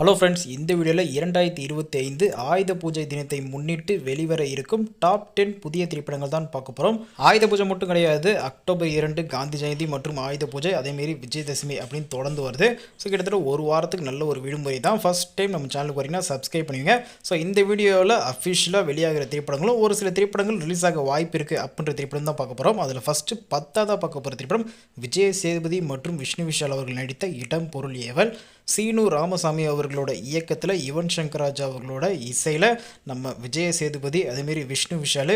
Hello friends இந்த வீடியோவில் இரண்டாயிரத்தி இருபத்தி ஐந்து ஆயுத பூஜை தினத்தை முன்னிட்டு வெளிவர இருக்கும் டாப் டென் புதிய திரைப்படங்கள் தான் பார்க்க போகிறோம் ஆயுத பூஜை மட்டும் கிடையாது அக்டோபர் இரண்டு காந்தி ஜெயந்தி மற்றும் ஆயுத பூஜை அதேமாரி விஜயதசமி அப்படின்னு தொடர்ந்து வருது. ஸோ கிட்டத்தட்ட ஒரு வாரத்துக்கு நல்ல ஒரு விடுமுறை தான். ஃபஸ்ட் டைம் நம்ம சேனலுக்கு வரீங்கன்னா சப்ஸ்கிரைப் பண்ணுவீங்க ஸோ இந்த வீடியோவில் அஃபிஷியலாக வெளியாகிற திரைப்படங்களும் ஒரு சில திரைப்படங்கள் ரிலீஸ் ஆக வாய்ப்பு இருக்குது அப்படின்ற திரைப்படம் தான் பார்க்க போகிறோம் அதில் ஃபஸ்ட்டு பத்தாவது பார்க்க போகிற திரைப்படம் விஜய் சேதுபதி மற்றும் விஷ்ணு விஷால் அவர்கள் நடித்த இடம் பொருள் ஏவல். சீனு ராமசாமி அவர்களோட இயக்கத்தில் யுவன் சங்கர் ராஜா அவர்களோட இசையில் நம்ம விஜய சேதுபதி அதேமாரி விஷ்ணு விஷால்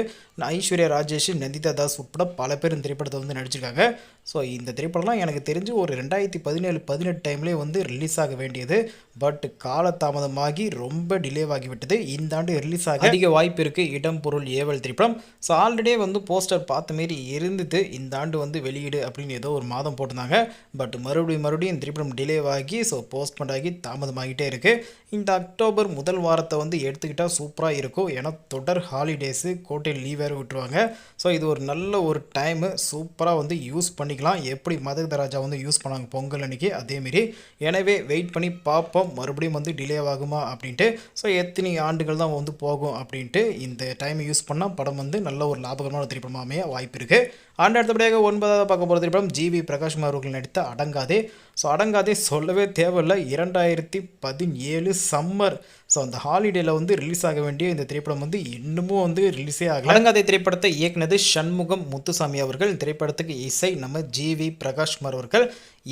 ஐஸ்வர்யா ராஜேஷ் நந்திதா தாஸ் உட்பட பல பேர் இந்த திரைப்படத்தை வந்து நடிச்சிருக்காங்க. ஸோ இந்த திரைப்படம்லாம் எனக்கு தெரிஞ்சு ஒரு ரெண்டாயிரத்தி பதினேழு பதினெட்டு டைம்லேயே வந்து ரிலீஸ் ஆக வேண்டியது. பட் காலதாமதமாகி ரொம்ப டிலே ஆகிவிட்டது. இந்த ஆண்டு ரிலீஸ் ஆக அதிக வாய்ப்பு இருக்குது இடம் பொருள் ஏவல் திரைப்படம். ஸோ ஆல்ரெடியே வந்து போஸ்டர் பார்த்த மாரி இருந்தது. இந்த ஆண்டு வந்து வெளியீடு அப்படின்னு ஏதோ ஒரு மாதம் போட்டிருந்தாங்க. பட் மறுபடியும் மறுபடியும் இந்த திரைப்படம் டிலே ஆகி ஸோ போஸ்ட்மெண்ட் ஆகி தாமதமாகிட்டே இருக்குது இந்த அக்டோபர் முதல் வாரத்தை வந்து எடுத்துக்கிட்டால் சூப்பராக இருக்கும். ஏன்னா தொடர் ஹாலிடேஸு கோட்டையில் லீவ் வேறு விட்டுருவாங்க. ஸோ இது ஒரு நல்ல ஒரு டைமு சூப்பராக வந்து யூஸ் பண்ணிக்கலாம். எப்படி மதகத வந்து யூஸ் பண்ணாங்க பொங்கல் அன்றைக்கி அதேமாரி எனவே வெயிட் பண்ணி பார்ப்போம். மறுபடியும் வந்து டிலே ஆகுமா அப்படின்ட்டு. ஸோ எத்தனை ஆண்டுகள் தான் வந்து போகும் அப்படின்ட்டு இந்த டைமை யூஸ் பண்ணால் படம் வந்து நல்ல ஒரு லாபகரமான திரைப்படமாக அமைய வாய்ப்பு இருக்குது அண்ட் அடுத்தபடியாக ஒன்பதாவது பார்க்க போகிறது படம் ஜிவி பிரகாஷ்குமார் அவர்கள் நடித்த அடங்காதே. ஸோ அடங்காதே சொல்லவே தேவையில்லை. இரண்டாயிரத்தி பதினேழு சம்மர் ஸோ அந்த ஹாலிடேல வந்து ரிலீஸ் ஆக வேண்டிய இந்த திரைப்படம் வந்து இன்னமும் வந்து ரிலீஸே ஆகல. அடங்காதை திரைப்படத்தை இயக்குனது சண்முகம் முத்துசாமி அவர்கள். இந்த திரைப்படத்துக்கு இசை நம்ம ஜிவி பிரகாஷ்குமார் அவர்கள்.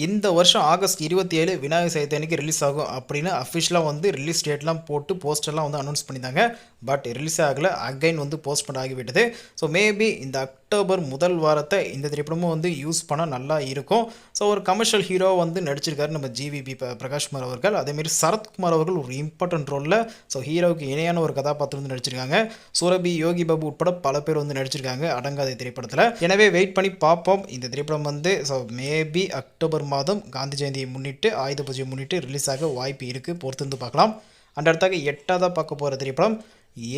இந்த வருஷம் ஆகஸ்ட் இருபத்தி ஏழு விநாயகர் சதுர்த்தி அன்னைக்கு ரிலீஸ் ஆகும் அப்படின்னு அஃபிஷியலாக வந்து ரிலீஸ் டேட்லாம் போட்டு போஸ்டர்லாம் வந்து அனௌன்ஸ் பண்ணியிருந்தாங்க. பட் ரிலீஸ் ஆகலை. அகைன் வந்து போஸ்ட்போன் ஆகிவிட்டது. ஸோ மேபி இந்த அக்டோபர் முதல் வாரத்தை இந்த திரைப்படமும் வந்து யூஸ் பண்ணால் நல்லா இருக்கும். ஸோ ஒரு கமர்ஷியல் ஹீரோ வந்து நடிச்சிருக்காரு நம்ம ஜிவிபி பிரகாஷ்குமார் அவர்கள். அதேமாரி சரத்குமார் அவர்கள் ஒரு இம்பார்ட்டன்ட் ரோலில் ஸோ ஹீரோவுக்கு இணையான ஒரு கதாபாத்திரம் வந்து நடிச்சிருக்காங்க. சூரபி யோகி பாபு உட்பட பல பேர் வந்து நடிச்சிருக்காங்க அடங்காத திரைப்படத்தில். எனவே வெயிட் பண்ணி பார்ப்போம் இந்த திரைப்படம் வந்து ஸோ மேபி அக்டோபர் மாதம் காந்தி ஜெயந்தியை முன்னிட்டு ஆயுத பூஜையை முன்னிட்டு ரிலீஸ் ஆக வாய்ப்பு இருக்குது பொறுத்து வந்து பார்க்கலாம். அண்ட் அடுத்தாக எட்டாவதாக பார்க்க போகிற திரைப்படம்.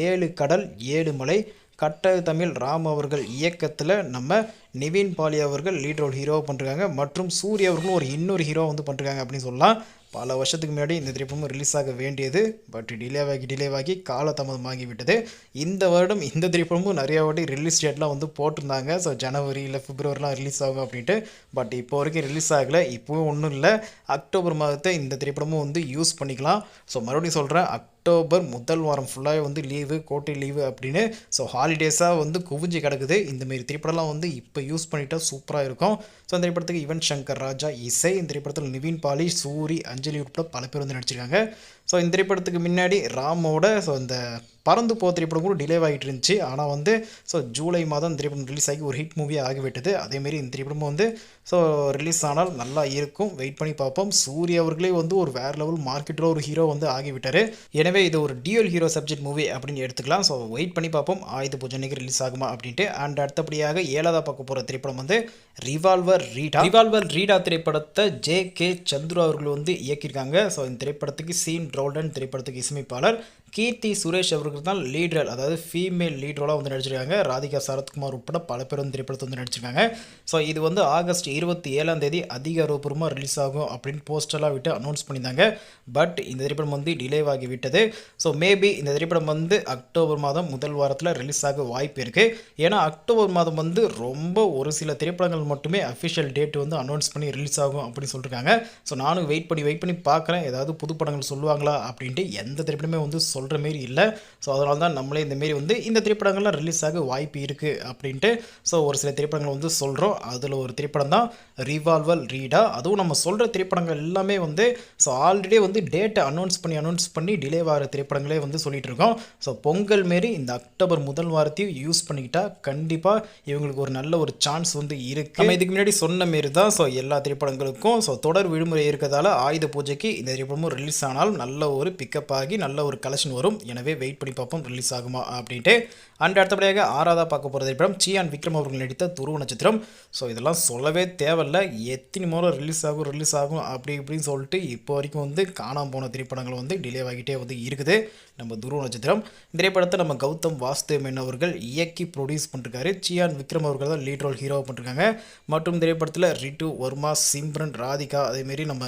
ஏழு கடல் ஏழு மலை. கட்ட தமிழ் ராம் அவர்கள் இயக்கத்தில் நம்ம நிவின் பாலி அவர்கள் லீட் ரோல் ஹீரோ பண்ணுறாங்க மற்றும் சூரிய அவர்களும் ஒரு இன்னொரு ஹீரோ வந்து பண்ணுறாங்க அப்படின்னு சொல்லலாம். பல வருஷத்துக்கு முன்னாடி இந்த திரைப்படம் ரிலீஸ் ஆக வேண்டியது. பட் டிலேவாகி டிலேவாகி காலதாமதமாகி விட்டது இந்த வருடம் இந்த திரைப்படமும் நிறைய வாட்டி ரிலீஸ் டேட்லாம் வந்து போட்டிருந்தாங்க. ஸோ ஜனவரி இல்லை பிப்ரவரிலாம் ரிலீஸ் ஆகும் அப்படின்ட்டு. பட் இப்போ வரைக்கும் ரிலீஸ் ஆகலை. இப்போவும் ஒன்றும் இல்லை. அக்டோபர் மாதத்தை இந்த திரைப்படமும் வந்து யூஸ் பண்ணிக்கலாம். ஸோ மறுபடியும் சொல்கிறேன் அக்டோபர் முதல் வாரம் ஃபுல்லாக வந்து லீவு கோட்டை லீவு அப்படின்னு. ஸோ ஹாலிடேஸாக வந்து குவிஞ்சு கிடக்குது. இந்தமாரி திரைப்படம்லாம் வந்து இப்போ யூஸ் பண்ணிட்டா சூப்பராக இருக்கும். ஸோ அந்த திரைப்படத்துக்கு யுவன் சங்கர் ராஜா இசை இந்த திரைப்படத்தில் நிவின் பாலி சூரி அஞ்சலி உட்பட பல பேர் வந்து நடிச்சிருக்காங்க. ஸோ இந்த திரைப்படத்துக்கு முன்னாடி ராமோட ஸோ இந்த பறந்து போ திரைப்படம் கூட டிலே ஆகிட்டு இருந்துச்சு ஆனால் வந்து ஸோ ஜூலை மாதம் திரைப்படம் ரிலீஸ் ஆகி ஒரு ஹிட் மூவியாக ஆகிவிட்டது. அதேமாரி இந்த திரைப்படமும் வந்து ஸோ ரிலீஸ் ஆனால் நல்லா இருக்கும். வெயிட் பண்ணி பார்ப்போம். சூரிய அவர்களே வந்து ஒரு வேறு லெவல் மார்க்கெட்டில் ஒரு ஹீரோ வந்து ஆகிவிட்டார். எனவே இது ஒரு டியூல் ஹீரோ சப்ஜெக்ட் மூவி அப்படின்னு எடுத்துக்கலாம். ஸோ வெயிட் பண்ணி பார்ப்போம். ஆயுத பூஜனைக்கு ரிலீஸ் ஆகுமா அப்படின்ட்டு. அண்ட் அடுத்தபடியாக ஏழாவதாக பார்க்க போகிற திரைப்படம் வந்து ரிவால்வர் ரீடா ரிவால்வர் ரீடா திரைப்படத்தை ஜே கே சந்துரு அவர்கள் வந்து இயக்கியிருக்காங்க. ஸோ இந்த திரைப்படத்துக்கு சீன் ரோல்டன் திரைப்படத்துக்கு இசையமைப்பாளர் கீர்த்தி சுரேஷ் அவர்கள் தான் லீட் ரோல் அதாவது ஃபீமேல் லீட் ரோலாக வந்து நடிச்சிருக்காங்க. ராதிகா சரத்குமார் உட்பட பல பேர் வந்து திரைப்படத்தை வந்து நடிச்சிருக்காங்க. ஸோ இது வந்து ஆகஸ்ட் இருபத்தி ஏழாம் தேதி அதிகாரப்பூர்வமாக ரிலீஸ் ஆகும் அப்படின்னு போஸ்டர்லாம் விட்டு அனௌன்ஸ் பண்ணியிருந்தாங்க. பட் இந்த திரைப்படம் வந்து டிலே ஆகி விட்டது. ஸோ மேபி இந்த திரைப்படம் வந்து அக்டோபர் மாதம் முதல் வாரத்தில் ரிலீஸ் ஆக வாய்ப்பு இருக்குது ஏன்னா அக்டோபர் மாதம் வந்து ரொம்ப ஒரு சில திரைப்படங்கள் மட்டுமே அஃபிஷியல் டேட் வந்து அனௌன்ஸ் பண்ணி ரிலீஸ் ஆகும் அப்படின்னு சொல்லியிருக்காங்க ஸோ நானும் வெயிட் பண்ணி வெயிட் பண்ணி பார்க்குறேன். ஏதாவது புது படங்கள் சொல்லுவாங்களா அப்படின்ட்டு எந்த திரைப்படமே வந்து சொல்கிற மாரி இல்லை. ஸோ அதனால தான் நம்மளே இந்த மாரி வந்து இந்த திரைப்படங்கள்லாம் ரிலீஸ் ஆக வாய்ப்பு இருக்குது அப்படின்ட்டு ஸோ ஒரு சில திரைப்படங்கள் வந்து சொல்கிறோம் அதில் ஒரு திரைப்படம் தான் ரிவால்வல் ரீடா அதுவும் நம்ம சொல்கிற திரைப்படங்கள் எல்லாமே வந்து ஸோ ஆல்ரெடி வந்து டேட்டை அனௌன்ஸ் பண்ணி அனௌன்ஸ் பண்ணி டிலே ஆகிற திரைப்படங்களே வந்து சொல்லிகிட்டு இருக்கோம் ஸோ பொங்கல் மாரி இந்த அக்டோபர் முதல் வாரத்தையும் யூஸ் பண்ணிக்கிட்டால் கண்டிப்பாக இவங்களுக்கு ஒரு நல்ல ஒரு சான்ஸ் வந்து இருக்குது நம்ம இதுக்கு முன்னாடி சொன்ன மாரி தான் ஸோ எல்லா திரைப்படங்களுக்கும் ஸோ தொடர் விடுமுறை இருக்கிறதால ஆயுத பூஜைக்கு இந்த திரைப்படமும் ரிலீஸ் ஆனால் நல்ல ஒரு பிக்கப் ஆகி நல்ல ஒரு கலெக்ஷன் வரும். எனவே வெயிட் பண்ணி பார்ப்போம். ரிலீஸ் ஆகுமா அப்படின்ட்டு அண்ட் அடுத்தபடியாக ஆறாவதாக பார்க்க போகிற திரைப்படம் சியான் விக்ரம் அவர்கள் நடித்த துருவ நட்சத்திரம். ஸோ இதெல்லாம் சொல்லவே தேவையில்ல. எத்தனை முறை ரிலீஸ் ஆகும் ரிலீஸ் ஆகும் அப்படி இப்படின்னு சொல்லிட்டு இப்போ வரைக்கும் வந்து காணாமல் போன திரைப்படங்கள் வந்து டிலே ஆகிட்டே வந்து இருக்குது. நம்ம துருவ நட்சத்திரம். திரைப்படத்தை நம்ம கௌதம் வாசுதேவன் அவர்கள் இயக்கி ப்ரொடியூஸ் பண்ணிருக்காரு. சியான் விக்ரம் அவர்கள் தான் லீட் ரோல் ஹீரோ பண்ணிருக்காங்க. மற்றும் திரைப்படத்தில் ரிட்டு வர்மா சிம்ரன் ராதிகா அதேமாரி நம்ம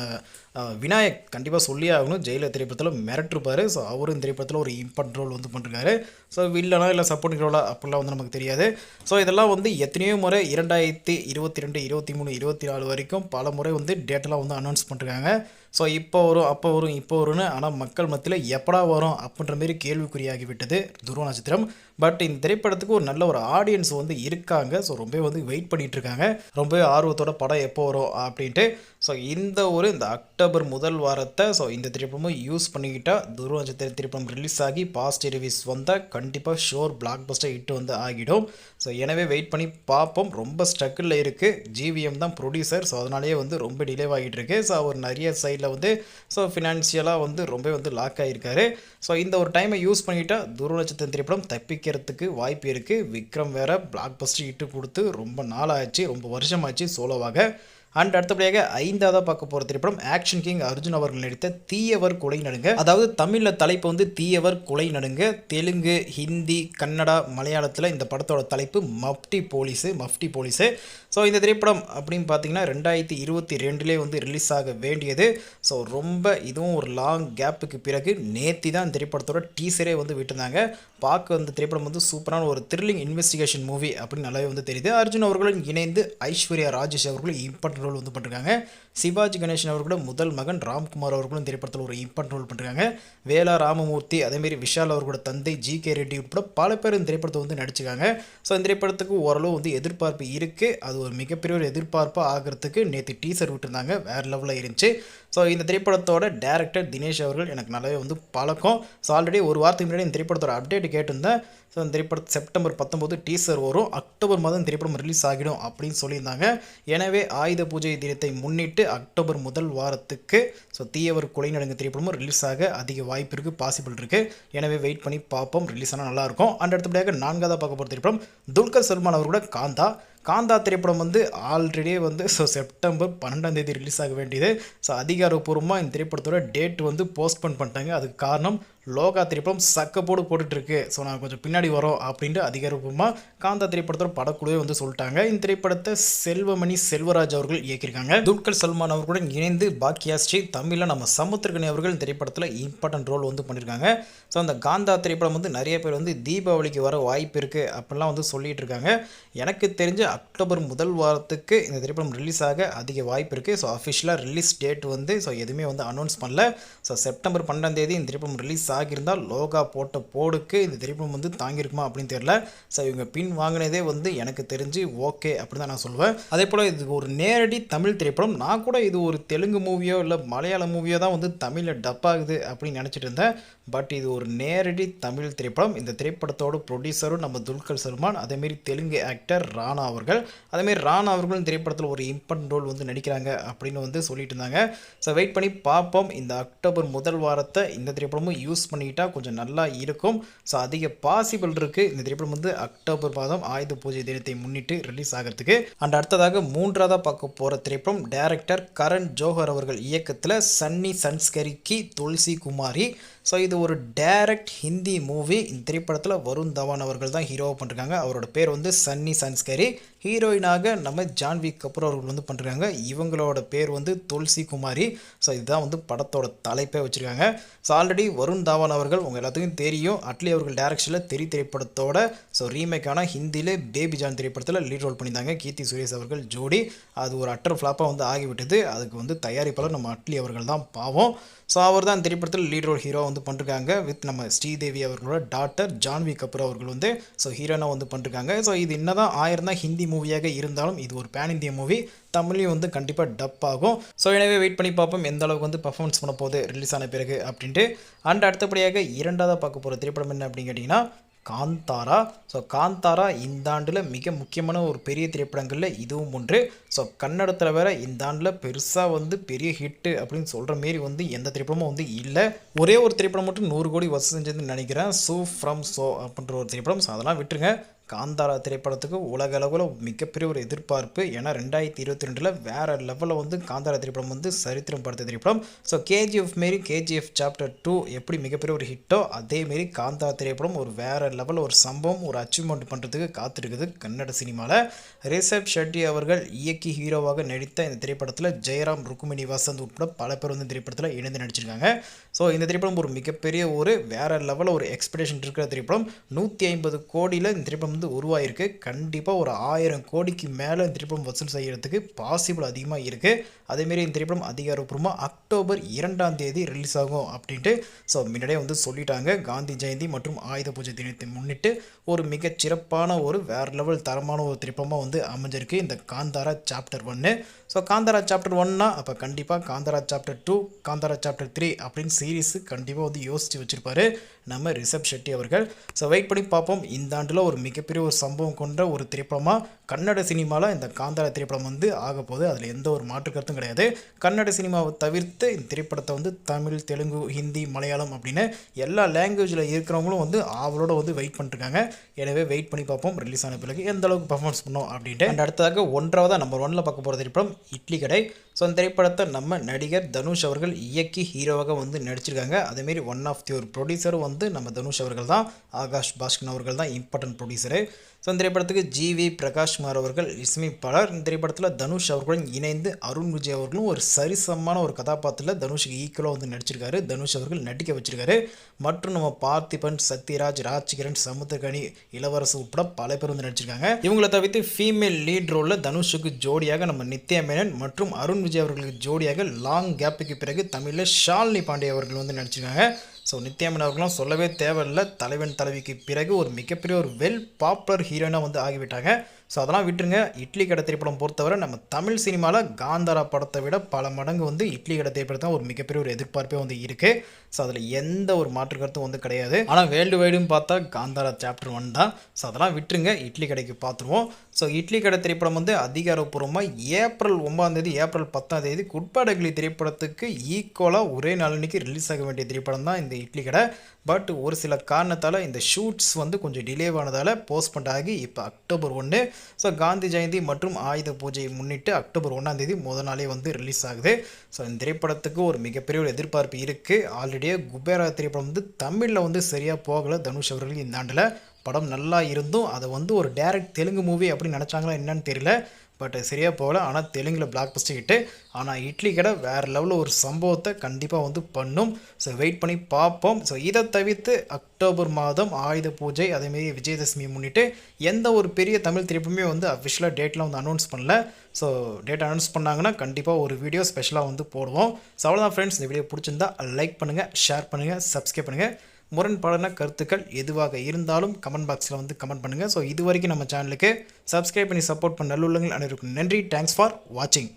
விநாயக் கண்டிப்பாக சொல்லியே ஆகணும். ஜெயிலர் திரைப்படத்தில் மிரட்டிருப்பார். ஸோ அவரும் திரைப்படத்தில் ஒரு இம்பார்ட்டன்ட் ரோல் வந்து பண்ணிருக்காரு. ஸோ வில்லனா இல்லை சப் ரோலா அப்படிலாம் வந்து நமக்கு தெரியாது. ஸோ இதெல்லாம் வந்து எத்தனையோ முறை இரண்டாயிரத்தி இருபத்தி ரெண்டு இருபத்தி மூணு இருபத்தி நாலு வரைக்கும் பல முறை வந்து டேட்டெல்லாம் வந்து அனௌன்ஸ் பண்ணிருக்காங்க. ஸோ இப்போ வரும் அப்போ வரும் இப்போ வரும்னு ஆனால் மக்கள் மத்தியில் எப்படா வரும் அப்படின்ற மாரி கேள்விக்குறியாகி விட்டது துருவ நட்சத்திரம் பட் இந்த திரைப்படத்துக்கு ஒரு நல்ல ஒரு ஆடியன்ஸ் வந்து இருக்காங்க. ஸோ ரொம்ப வந்து வெயிட் பண்ணிட்டு இருக்காங்க ரொம்பவே ஆர்வத்தோட படம் எப்போ வரும் அப்படின்ட்டு. ஸோ இந்த ஒரு இந்த அக்டோபர் முதல் வாரத்தை ஸோ இந்த திரைப்படமும் யூஸ் பண்ணிக்கிட்டால் துருவ நட்சத்திர திரைப்படம் ரிலீஸ் ஆகி பாசிட்டிவ் ரிவ்யூஸ் வந்தால் கண்டிப்பாக ஷோர் பிளாக் பஸ்டர் ஹிட் வந்து ஆகிடும். ஸோ எனவே வெயிட் பண்ணி பார்ப்போம் ரொம்ப ஸ்ட்ரகிளில் இருக்குது ஜிவிஎம் தான் ப்ரொடியூசர் ஸோ அதனாலேயே வந்து ரொம்ப டிலே ஆகிட்டு இருக்கு ஸோ அவர் நிறைய சைடில் வந்து ஸோ ஃபினான்ஷியலாக வந்து ரொம்ப வந்து லாக் ஆகியிருக்காரு ஸோ இந்த ஒரு டைமை யூஸ் பண்ணிட்டால் துருவ நட்சத்திரம் திரைப்படம் தப்பிக்கிறதுக்கு வாய்ப்பு இருக்குது விக்ரம் வேற பிளாக் பஸ்டர் இட்டு கொடுத்து ரொம்ப நாள் ஆச்சு ரொம்ப வருஷமாச்சு சோலோவாக அண்ட் அடுத்தபடியாக ஐந்தாவதாக பார்க்க போகிற திரைப்படம் ஆக்ஷன் கிங் அர்ஜுன் அவர்கள் நடித்த தீயவர் கொலை நடுங்க. அதாவது தமிழில் தலைப்பு வந்து தீயவர் கொலை நடுங்க. தெலுங்கு ஹிந்தி கன்னடா மலையாளத்தில் இந்த படத்தோட தலைப்பு mufti police mufti police. So இந்த திரைப்படம் அப்படின்னு பார்த்தீங்கன்னா ரெண்டாயிரத்தி இருபத்தி ரெண்டுலேயே வந்து ரிலீஸ் ஆக வேண்டியது. ஸோ ரொம்ப இதுவும் ஒரு லாங் கேப்புக்கு பிறகு நேத்தி தான் இந்த திரைப்படத்தோட டீசரே வந்து விட்டுருந்தாங்க. பார்க்க அந்த திரைப்படம் வந்து சூப்பரான ஒரு த்ரில்லிங் இன்வெஸ்டிகேஷன் மூவி அப்படின்னு நல்லாவே வந்து தெரியுது. அர்ஜுன் அவர்களும் இணைந்து ஐஸ்வர்யா ராஜேஷ் அவர்களும் இம்பார்ட்டன்ட் ரோல் வந்து பண்ணிருக்காங்க. சிவாஜி கணேசன் அவர்களோட முதல் மகன் ராம்குமார் அவர்களும் திரைப்படத்தில் ஒரு இம்பார்ட்டன்ட் ரோல் பண்ணிருக்காங்க. வேலா ராமமூர்த்தி அதேமாரி விஷால் அவர்களோட தந்தை ஜி கே ரெட்டி உட்பட பல பேர் இந்த திரைப்படத்தை வந்து நடிச்சிருக்காங்க. ஸோ இந்த திரைப்படத்துக்கு ஓரளவு வந்து எதிர்பார்ப்பு இருக்குது அது ஒரு மிகப்பெரிய ஒரு எதிர்பார்ப்பாக ஆகிறதுக்கு நேற்று டீசர் விட்டுருந்தாங்க. வேறு லெவலில் இருந்துச்சு. ஸோ இந்த திரைப்படத்தோட டேரக்டர் தினேஷ் அவர்கள் எனக்கு நல்லாவே வந்து பழக்கம். ஸோ ஆல்ரெடி ஒரு வாரத்துக்கு முன்னாடி இந்த திரைப்படத்தோட அப்டேட் கேட்டிருந்தேன். ஸோ இந்த திரைப்படம் செப்டம்பர் பத்தொம்போது டீசர் வரும். அக்டோபர் மாதம் திரைப்படம் ரிலீஸ் ஆகிடும் அப்படின்னு சொல்லியிருந்தாங்க. எனவே ஆயுத பூஜை தினத்தை முன்னிட்டு அக்டோபர் முதல் வாரத்துக்கு ஸோ தீயவர் கொலை நடங்க திரைப்படமும் ரிலீஸ் ஆக அதிக வாய்ப்பு இருக்குது பாசிபிள் இருக்குது எனவே வெயிட் பண்ணி பார்ப்போம். ரிலீஸ் ஆனால் நல்லாயிருக்கும் அண்ட் அடுத்தபடியாக நான்காவதாக பார்க்க போகிற திரைப்படம் துல்கர் சல்மான் அவர்களோட காந்தா. காந்தா திரைப்படம் வந்து ஆல்ரெடியே வந்து ஸோ செப்டம்பர் பன்னெண்டாம் தேதி ரிலீஸ் ஆக வேண்டியது. ஸோ அதிகாரப்பூர்வமாக இந்த திரைப்படத்தோட டேட் வந்து போஸ்ட்போன் பண்ணிட்டாங்க. அதுக்கு காரணம் லோகா திரைப்படம் சக்கப்போடு போட்டுட்ருக்கு. ஸோ நான் கொஞ்சம் பின்னாடி வரோம் அப்படின்ட்டு அதிகாரப்பூர்வமாக காந்தா திரைப்படத்தோட படக்குழுவே வந்து சொல்லிட்டாங்க. இந்த திரைப்படத்தை செல்வமணி செல்வராஜ் அவர்கள் இயக்கியிருக்காங்க. துல்கர் சல்மான் அவர்களுடன் இணைந்து பாக்கியாஸ்ரீ தமிழில் நம்ம சமுத்திரகனி அவர்கள் இந்த திரைப்படத்தில் இம்பார்ட்டன்ட் ரோல் வந்து பண்ணியிருக்காங்க. ஸோ அந்த காந்தா திரைப்படம் வந்து நிறைய பேர் வந்து தீபாவளிக்கு வர வாய்ப்பு இருக்குது அப்படிலாம் வந்து சொல்லிட்டு இருக்காங்க எனக்கு தெரிஞ்ச அக்டோபர் முதல் வாரத்துக்கு இந்த திரைப்படம் ரிலீஸ் ஆக அதிக வாய்ப்பு இருக்குது ஸோ அஃபிஷியலாக ரிலீஸ் டேட் வந்து ஸோ எதுவுமே வந்து அனௌன்ஸ் பண்ணல. ஸோ செப்டம்பர் பன்னெண்டாம் தேதி இந்த திரைப்படம் ரிலீஸ் ஆகியிருந்தால் லோகா போட்ட போடுக்கு இந்த திரைப்படம் வந்து தாங்கியிருக்குமா அப்படின்னு தெரியல. ஸோ இவங்க பின் வாங்கினதே வந்து எனக்கு தெரிஞ்சு ஓகே அப்படின்னு தான் நான் சொல்லுவேன். அதே போல் இது ஒரு நேரடி தமிழ் திரைப்படம். நான் கூட இது ஒரு தெலுங்கு மூவியோ இல்லை மலையாள மூவியோ தான் வந்து தமிழில் டப் ஆகுது அப்படின்னு நினச்சிட்டு இருந்தேன். பட் இது ஒரு நேரடி தமிழ் திரைப்படம். இந்த திரைப்படத்தோட ப்ரொடியூசரும் நம்ம துல்கர் சல்மான் அதேமாரி தெலுங்கு ஆக்டர் ராணா அவர்கள் அதேமாரி ராணா அவர்களும் திரைப்படத்தில் ஒரு இம்பார்ட்டன்ட் ரோல் வந்து நடிக்கிறாங்க அப்படின்னு வந்து சொல்லிட்டு இருந்தாங்க. ஸோ வெயிட் பண்ணி பார்ப்போம். இந்த அக்டோபர் முதல் வாரத்தை இந்த திரைப்படமும் யூஸ் பண்ணிக்கிட்டால் கொஞ்சம் நல்லா இருக்கும். ஸோ அதிக பாசிபிள் இருக்குது இந்த திரைப்படம் வந்து அக்டோபர் மாதம் ஆயுத பூஜை தினத்தை முன்னிட்டு ரிலீஸ் ஆகிறதுக்கு. அண்ட் அடுத்ததாக மூன்றாவதாக பார்க்க போகிற திரைப்படம் டைரக்டர் கரண் ஜோஹர் அவர்கள் இயக்கத்தில் சன்னி சன்ஸ்கரிக்கி துளசி குமாரி. ஸோ இது ஒரு டைரக்ட் ஹிந்தி மூவி இந்த திரைப்படத்தில் வருண் தவான் அவர்கள் தான் ஹீரோவாக பண்ணிருக்காங்க. அவரோட பேர் வந்து சன்னி சன்ஸ்கரி ஹீரோயினாக நம்ம ஜான்வி கபூர் அவர்கள் வந்து பண்ணுறாங்க இவங்களோட பேர் வந்து துளசி குமாரி. ஸோ இதுதான் வந்து படத்தோட தலைப்பே வச்சுருக்காங்க. ஸோ ஆல்ரெடி வருண் தாவான் அவர்கள் உங்கள் எல்லாத்துக்கும் தெரியும். அட்லி அவர்கள் டேரக்ஷனில் தெரி திரைப்படத்தோட ஸோ ரீமேக்கான ஹிந்தியில் பேபி ஜான் திரைப்படத்தில் லீட் ரோல் பண்ணியிருந்தாங்க. கீர்த்தி சுரேஷ் அவர்கள் ஜோடி. அது ஒரு அட்டர் ஃப்ளாப்பாக வந்து ஆகிவிட்டது. அதுக்கு வந்து தயாரிப்பாளர் நம்ம அட்லி அவர்கள் தான் பாவம். ஸோ அவர் தான் திரைப்படத்தில் லீட் ரோல் ஹீரோ வந்து பண்ணிருக்காங்க. வித் நம்ம ஸ்ரீதேவி அவர்களோட டாக்டர் ஜான்வி கபூர் அவர்கள் வந்து ஸோ ஹீரோனாக வந்து பண்ணிருக்காங்க. ஸோ இது என்னதான் ஆயிரம் தான் ஹிந்தி மூவியாக இருந்தாலும் இது ஒரு பேன் இந்திய மூவி தமிழையும் வந்து கண்டிப்பாக டப் ஆகும். ஸோ எனவே வெயிட் பண்ணி பார்ப்போம் எந்த அளவுக்கு வந்து பர்ஃபார்மன்ஸ் பண்ண போகுது ரிலீஸ் ஆன பிறகு அப்படின்ட்டு. அண்ட் அடுத்தபடியாக இரண்டாவதாக பார்க்க போகிற திரைப்படம் என்ன அப்படின்னு கேட்டிங்கன்னா காந்தாரா. ஸோ காந்தாரா இந்த ஆண்டில் மிக முக்கியமான ஒரு பெரிய திரைப்படங்களில் இதுவும் ஒன்று. ஸோ கன்னடத்தில் வேற இந்த ஆண்டில் பெருசாக வந்து பெரிய ஹிட்டு அப்படின்னு சொல்கிற மாரி வந்து எந்த திரைப்படமும் வந்து இல்லை. ஒரே ஒரு திரைப்படம் மட்டும் நூறு கோடி வசூல் செஞ்சதுன்னு நினைக்கிறேன். சூ ஃப்ரம் சோ அப்படின்ற ஒரு திரைப்படம். ஸோ அதெல்லாம் விட்டுருங்க. காந்தாரா திரைப்படத்துக்கு உலக அளவில் மிகப்பெரிய ஒரு எதிர்பார்ப்பு. ஏன்னா ரெண்டாயிரத்தி இருபத்தி ரெண்டில் வேறு லெவலில் வந்து காந்தாரா திரைப்படம் வந்து சரித்திரம் படுத்த திரைப்படம். ஸோ கேஜிஎஃப் மாரி கேஜிஎஃப் சாப்டர் டூ எப்படி மிகப்பெரிய ஒரு ஹிட்டோ அதேமாரி காந்தாரா திரைப்படம் ஒரு வேறு லெவலில் ஒரு சம்பவம் ஒரு அச்சீவ்மெண்ட் பண்ணுறதுக்கு காத்திருக்குது கன்னட சினிமாவில் ரிஷப் ஷெட்டி அவர்கள் இயக்கி ஹீரோவாக நடித்த இந்த திரைப்படத்தில் ஜெயராம் ருக்குமினி வசந்த் உட்பட பல பேர் வந்து திரைப்படத்தில் இணைந்து நடிச்சிருக்காங்க. ஸோ இந்த திரைப்படம் ஒரு மிகப்பெரிய ஒரு வேறு லெவலில் ஒரு எக்ஸ்பெக்டேஷன் இருக்கிற திரைப்படம். நூற்றி ஐம்பது கோடியில் இந்த திரைப்படம் வந்து உருவாயிருக்கு. கண்டிப்பாக ஒரு ஆயிரம் கோடிக்கு மேலே இந்த திரைப்படம் வசூல் செய்கிறதுக்கு பாசிபிள் அதிகமாக இருக்குது அதேமாரி இந்த திரைப்படம் அதிகாரப்பூர்வமாக அக்டோபர் இரண்டாம் தேதி ரிலீஸ் ஆகும் அப்படின்ட்டு ஸோ முன்னாடியே வந்து சொல்லிட்டாங்க. காந்தி ஜெயந்தி மற்றும் ஆயுத பூஜை தினத்தை முன்னிட்டு ஒரு மிகச் சிறப்பான ஒரு வேறு லெவல் தரமான ஒரு திரைப்படமாக வந்து அமைஞ்சிருக்கு. இந்த காந்தாரா சாப்டர் ஒன்று ஸோ காந்தாரா சாப்டர் ஒன்னா அப்போ கண்டிப்பாக Kantara chapter two Kantara chapter three அப்படின்னு சீரீஸு கண்டிப்பாக வந்து யோசித்து வச்சுருப்பாரு நம்ம ரிஷப் ஷெட்டி அவர்கள். ஸோ வெயிட் பண்ணி பார்ப்போம். இந்த ஆண்டில் ஒரு மிகப்பெரிய ஒரு சம்பவம் கொண்ட ஒரு திரைப்படமாக கன்னட சினிமாவில் இந்த காந்தாரா திரைப்படம் வந்து ஆக போகுது. அதில் எந்த ஒரு மாற்று கருத்தும் கிடையாது. கன்னட சினிமாவை தவிர்த்து இந்த திரைப்படத்தை வந்து தமிழ் தெலுங்கு ஹிந்தி மலையாளம் அப்படின்னு எல்லா லாங்குவேஜில் இருக்கிறவங்களும் வந்து ஆவலோட வந்து வெயிட் பண்ணிருக்காங்க எனவே வெயிட் பண்ணி பார்ப்போம். ரிலீஸ் ஆன பிறகு எந்த அளவுக்கு பர்ஃபார்மன்ஸ் பண்ணோம் அப்படின்ட்டு. அண்ட் அடுத்ததாக ஒன்றாவதாக நம்பர் ஒன்னில் பார்க்க போகிற திரைப்படம் இட்லி கடை ஸோ அந்த திரைப்படத்தை நம்ம நடிகர் தனுஷ் அவர்கள் இயக்கி ஹீரோவாக வந்து நடிச்சிருக்காங்க. அதேமாரி ஒன் ஆஃப் தி ஒரு ப்ரொடியூசரும் வந்து நம்ம தனுஷ் அவர்கள் தான் ஆகாஷ் பாஸ்கன் அவர்கள் தான் இம்பார்ட்டன்ட் ப்ரொடியூசரு ஸோ அந்த திரைப்படத்துக்கு ஜி வி பிரகாஷ்குமார் அவர்கள் இசையமைப்பாளர். இந்த திரைப்படத்தில் தனுஷ் அவர்களும் இணைந்து அருண் விஜய் அவர்களும் ஒரு சரிசமமான ஒரு கதாபாத்திரத்தில் தனுஷுக்கு ஈக்குவலாக வந்து நடிச்சிருக்காரு. தனுஷ் அவர்கள் நடிக்க வச்சிருக்காரு. மற்றும் நம்ம பார்த்திபன் சத்யராஜ் ராஜ்கிரண் சமுத்திரகனி இளவரசு உட்பட பல பேர் வந்து நடிச்சிருக்காங்க. இவங்களை தவிர்த்து ஃபீமேல் லீட் ரோலில் தனுஷுக்கு ஜோடியாக நம்ம நித்யா மேனன் மற்றும் அருண் விஜய் அவர்களுக்கு ஜோடியாக லாங் கேப்புக்கு பிறகு தமிழில் ஷாலினி பாண்டே அவர்கள் வந்து நடிச்சிருக்காங்க. ஸோ நித்யாமன் அவர்களும் சொல்லவே தேவையில்லை. தலைவன் தலைவிக்கு பிறகு ஒரு மிகப்பெரிய ஒரு வெல் பாப்புலர் ஹீரோயினாக வந்து ஆகிவிட்டாங்க. ஸோ அதெல்லாம் விட்டுருங்க. இட்லி கடை திரைப்படம் பொறுத்தவரை நம்ம தமிழ் சினிமாவில் காந்தாரா படத்தை விட பல மடங்கு வந்து இட்லி கடை திரைப்படம் தான் ஒரு மிகப்பெரிய ஒரு எதிர்பார்ப்பே வந்து இருக்குது ஸோ அதில் எந்த ஒரு மாற்று கருத்தும் வந்து கிடையாது. ஆனால் வேர்ல்டு வைடும் பார்த்தா காந்தாரா சாப்டர் ஒன் தான். ஸோ அதெல்லாம் விட்டுருங்க. இட்லி கடைக்கு பார்த்துருவோம். ஸோ இட்லி கடை திரைப்படம் வந்து அதிகாரப்பூர்வமாக ஏப்ரல் ஒன்பதாம் தேதி ஏப்ரல் பத்தாம் தேதி குட்பாடகிளி திரைப்படத்துக்கு ஈக்குவலாக ஒரே நாளன்னைக்கு ரிலீஸ் ஆக வேண்டிய திரைப்படம் தான் இந்த இட்லி கடை. பட் ஒரு சில காரணத்தால் இந்த ஷூட்ஸ் வந்து கொஞ்சம் டிலேவானதால் போஸ்ட்பண்ட் ஆகி இப்போ அக்டோபர் ஒன்று ஸோ காந்தி ஜெயந்தி மற்றும் ஆயுத பூஜையை முன்னிட்டு அக்டோபர் ஒன்றாம் தேதி முத நாளே வந்து ரிலீஸ் ஆகுது. ஸோ இந்த திரைப்படத்துக்கு ஒரு மிகப்பெரிய ஒரு எதிர்பார்ப்பு இருக்குது ஆல்ரெடியே குபேரா திரைப்படம் வந்து தமிழில் வந்து சரியாக போகலை. தனுஷ் அவர்கள் இந்த ஆண்டில் படம் நல்லா இருந்தும் அதை வந்து ஒரு டேரக்ட் தெலுங்கு மூவி அப்படின்னு நினச்சாங்களா என்னன்னு தெரியல. பட் சரியாக போகல. ஆனால் தெலுங்கில் பிளாக் பஸ்ட் ஹிட்டு ஆனால் இட்லி கடை வேறு லெவலில் ஒரு சம்பவத்தை கண்டிப்பாக வந்து பண்ணும். ஸோ வெயிட் பண்ணி பார்ப்போம். ஸோ இதை தவிர்த்து அக்டோபர் மாதம் ஆயுத பூஜை அதேமாரி விஜயதசமி முன்னிட்டு எந்த ஒரு பெரிய தமிழ் திரைப்படமே வந்து அஃபிஷியலாக டேட்லாம் வந்து அனௌன்ஸ் பண்ணல. ஸோ டேட் அனௌன்ஸ் பண்ணாங்கன்னா கண்டிப்பாக ஒரு வீடியோ ஸ்பெஷலாக வந்து போடுவோம். ஸோ அவ்வளோதான் ஃப்ரெண்ட்ஸ் இந்த வீடியோ பிடிச்சிருந்தா லைக் பண்ணுங்கள் ஷேர் பண்ணுங்கள் சப்ஸ்கிரைப் பண்ணுங்கள் முரண்பாடான கருத்துக்கள் எதுவாக இருந்தாலும் கமெண்ட் பாக்ஸில் வந்து கமெண்ட் பண்ணுங்கள் ஸோ இது வரைக்கும் நம்ம சேனலுக்கு சப்ஸ்கிரைப் பண்ணி சப்போர்ட் பண்ண நல்லுள்ளங்கள் அனைவருக்கும் நன்றி. தேங்க்ஸ் ஃபார் வாட்சிங்